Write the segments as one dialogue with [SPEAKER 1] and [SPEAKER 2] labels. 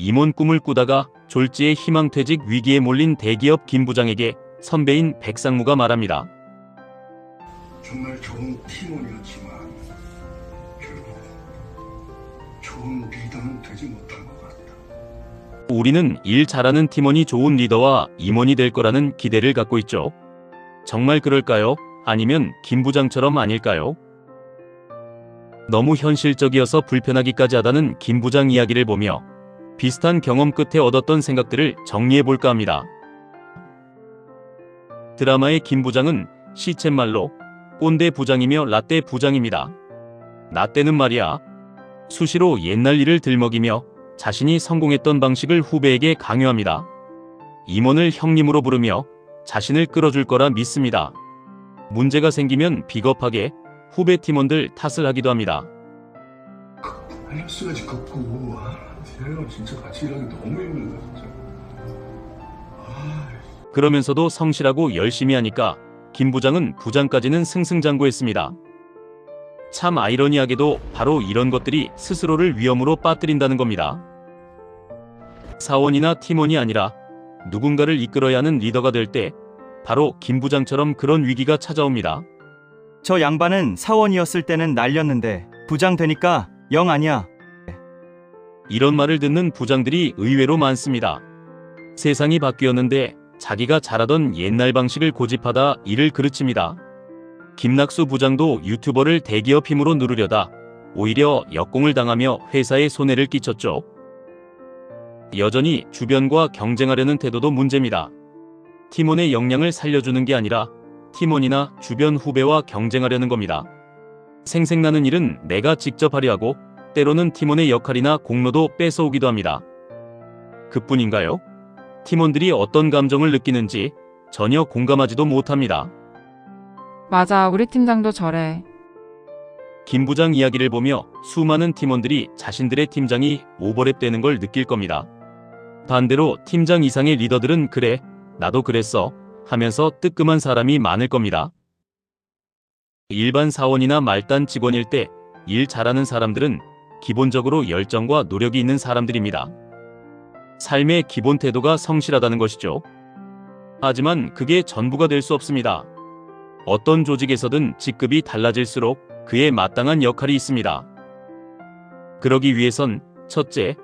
[SPEAKER 1] 임원 꿈을 꾸다가 졸지에 희망퇴직 위기에 몰린 대기업 김 부장에게 선배인 백상무가 말합니다.
[SPEAKER 2] 정말 좋은 팀원이었지만 결국 좋은 리더는 되지 못한 것 같다.
[SPEAKER 1] 우리는 일 잘하는 팀원이 좋은 리더와 임원이 될 거라는 기대를 갖고 있죠. 정말 그럴까요? 아니면 김 부장처럼 아닐까요? 너무 현실적이어서 불편하기까지 하다는 김 부장 이야기를 보며 비슷한 경험 끝에 얻었던 생각들을 정리해 볼까 합니다. 드라마의 김 부장은 시쳇말로 꼰대 부장이며 라떼 부장입니다. 라떼는 말이야 수시로 옛날 일을 들먹이며 자신이 성공했던 방식을 후배에게 강요합니다. 임원을 형님으로 부르며 자신을 끌어줄 거라 믿습니다. 문제가 생기면 비겁하게 후배 팀원들 탓을 하기도 합니다.
[SPEAKER 2] 헬스까지 걷고 아, 쟤랑 진짜 같이 일하기 너무 힘들다 진짜. 아,
[SPEAKER 1] 그러면서도 성실하고 열심히 하니까 김 부장은 부장까지는 승승장구했습니다. 참 아이러니하게도 바로 이런 것들이 스스로를 위험으로 빠뜨린다는 겁니다. 사원이나 팀원이 아니라 누군가를 이끌어야 하는 리더가 될 때 바로 김 부장처럼 그런 위기가 찾아옵니다.
[SPEAKER 3] 저 양반은 사원이었을 때는 날렸는데 부장 되니까 영 아니야.
[SPEAKER 1] 이런 말을 듣는 부장들이 의외로 많습니다. 세상이 바뀌었는데 자기가 잘하던 옛날 방식을 고집하다 일을 그르칩니다. 김낙수 부장도 유튜버를 대기업 힘으로 누르려다 오히려 역공을 당하며 회사에 손해를 끼쳤죠. 여전히 주변과 경쟁하려는 태도도 문제입니다. 팀원의 역량을 살려주는 게 아니라 팀원이나 주변 후배와 경쟁하려는 겁니다. 생생나는 일은 내가 직접 하려 하고 때로는 팀원의 역할이나 공로도 뺏어오기도 합니다. 그뿐인가요? 팀원들이 어떤 감정을 느끼는지 전혀 공감하지도 못합니다.
[SPEAKER 4] 맞아, 우리 팀장도 저래.
[SPEAKER 1] 김 부장 이야기를 보며 수많은 팀원들이 자신들의 팀장이 오버랩 되는 걸 느낄 겁니다. 반대로 팀장 이상의 리더들은 그래, 나도 그랬어 하면서 뜨끔한 사람이 많을 겁니다. 일반 사원이나 말단 직원일 때 일 잘하는 사람들은 기본적으로 열정과 노력이 있는 사람들입니다. 삶의 기본 태도가 성실하다는 것이죠. 하지만 그게 전부가 될 수 없습니다. 어떤 조직에서든 직급이 달라질수록 그에 마땅한 역할이 있습니다. 그러기 위해선 첫째,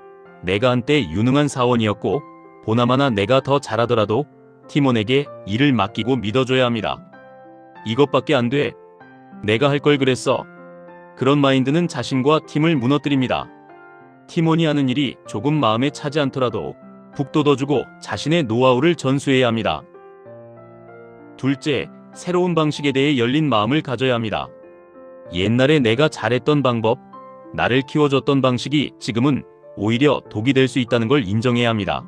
[SPEAKER 1] 내가 한때 유능한 사원이었고 보나마나 내가 더 잘하더라도 팀원에게 일을 맡기고 믿어줘야 합니다. 이것밖에 안 돼. 내가 할 걸 그랬어. 그런 마인드는 자신과 팀을 무너뜨립니다. 팀원이 하는 일이 조금 마음에 차지 않더라도 북돋워주고 자신의 노하우를 전수해야 합니다. 둘째, 새로운 방식에 대해 열린 마음을 가져야 합니다. 옛날에 내가 잘했던 방법, 나를 키워줬던 방식이 지금은 오히려 독이 될 수 있다는 걸 인정해야 합니다.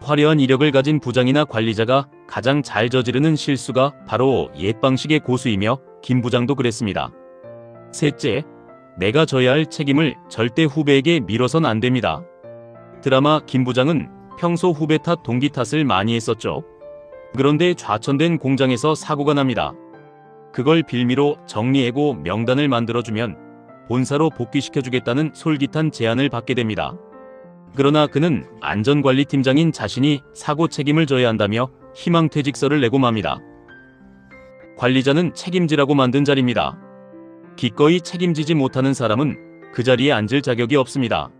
[SPEAKER 1] 화려한 이력을 가진 부장이나 관리자가 가장 잘 저지르는 실수가 바로 옛 방식의 고수이며 김 부장도 그랬습니다. 셋째, 내가 져야 할 책임을 절대 후배에게 미뤄선 안 됩니다. 드라마 김 부장은 평소 후배 탓 동기 탓을 많이 했었죠. 그런데 좌천된 공장에서 사고가 납니다. 그걸 빌미로 정리해고 명단을 만들어주면 본사로 복귀시켜주겠다는 솔깃한 제안을 받게 됩니다. 그러나 그는 안전관리팀장인 자신이 사고 책임을 져야 한다며 희망퇴직서를 내고 맙니다. 관리자는 책임지라고 만든 자리입니다. 기꺼이 책임지지 못하는 사람은 그 자리에 앉을 자격이 없습니다.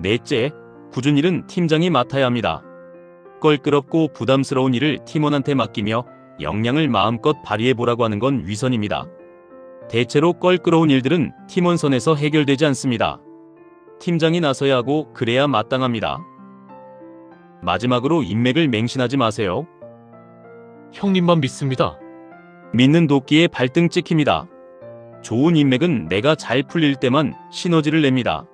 [SPEAKER 1] 넷째, 굳은 일은 팀장이 맡아야 합니다. 껄끄럽고 부담스러운 일을 팀원한테 맡기며 역량을 마음껏 발휘해보라고 하는 건 위선입니다. 대체로 껄끄러운 일들은 팀원 선에서 해결되지 않습니다. 팀장이 나서야 하고 그래야 마땅합니다. 마지막으로 인맥을 맹신하지 마세요.
[SPEAKER 5] 형님만 믿습니다.
[SPEAKER 1] 믿는 도끼에 발등 찍힙니다. 좋은 인맥은 내가 잘 풀릴 때만 시너지를 냅니다.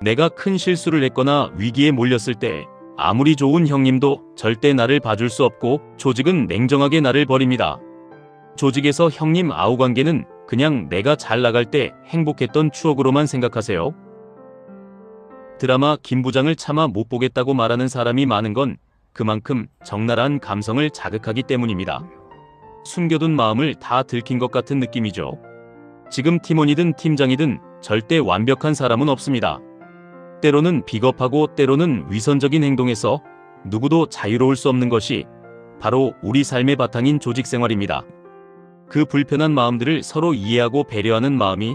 [SPEAKER 1] 내가 큰 실수를 했거나 위기에 몰렸을 때 아무리 좋은 형님도 절대 나를 봐줄 수 없고 조직은 냉정하게 나를 버립니다. 조직에서 형님 아우 관계는 그냥 내가 잘 나갈 때 행복했던 추억으로만 생각하세요. 드라마 김 부장을 차마 못 보겠다고 말하는 사람이 많은 건 그만큼 적나라한 감성을 자극하기 때문입니다. 숨겨둔 마음을 다 들킨 것 같은 느낌이죠. 지금 팀원이든 팀장이든 절대 완벽한 사람은 없습니다. 때로는 비겁하고 때로는 위선적인 행동에서 누구도 자유로울 수 없는 것이 바로 우리 삶의 바탕인 조직 생활입니다. 그 불편한 마음들을 서로 이해하고 배려하는 마음이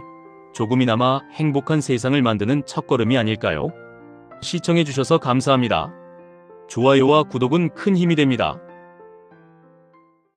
[SPEAKER 1] 조금이나마 행복한 세상을 만드는 첫걸음이 아닐까요? 시청해주셔서 감사합니다. 좋아요와 구독은 큰 힘이 됩니다.